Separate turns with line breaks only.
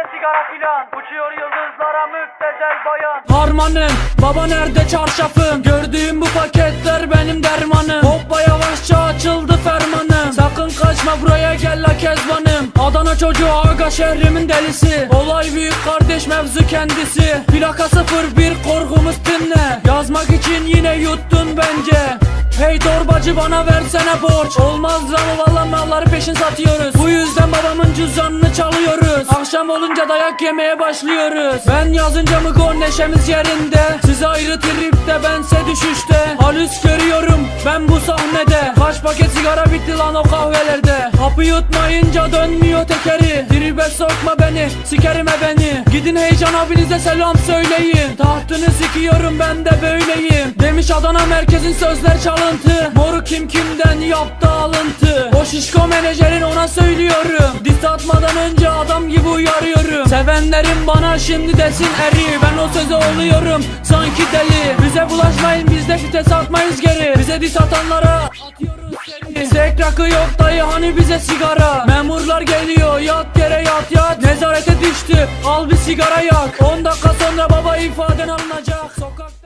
size sigara filan. Uçuyor yıldızlara müptezel bayan. Harmanım baba nerede çarşafım? Gördüğüm bu paketler benim dermanım. Hoppa yavaşça açıldı fermanım. Sakın kaçma buraya gel la kezbanım. Adana çocuğu aga şehrimin delisi. Olay büyük kardeş mevzu kendisi. Plaka 01 korkumuz dinle. Yazmak için yine yuttun bence Hey torbacı bana versene borç. Olmaz ama valla malları peşin satıyoruz. Bu yüzden babamın cüzdanını çalıyoruz. Akşam olunca dayak yemeye başlıyoruz. Ben yazınca mı gol neşemiz yerinde. Size ayrı tripte bense düşüşte. Halüs görüyorum ben bu sahnede. Kaç paket sigara bitti lan o kahvelerde. Hapı yutmayınca dönmüyor tekeri sokma beni sikerime beni. Gidin heyecan abinize selam söyleyin. Tahtını sikiyorum ben de böyleyim. Demiş Adana merkezin sözler çalıntı. Moru kim kimden yaptı alıntı. O şişko menajerin ona söylüyorum. Diss atmadan önce adam gibi uyarıyorum. Sevenlerim bana şimdi desin eri. Ben o söze oluyorum sanki deli. Bize bulaşmayın biz de fites atmayız geri. Bize diss atanlara atıyoruz seni. Zek yok dayı hani bize sigara? Memurlar geliyor yat yat Nezarete düştü. Al bir sigara yak. 10 dakika sonra baba ifaden alınacak. Sokak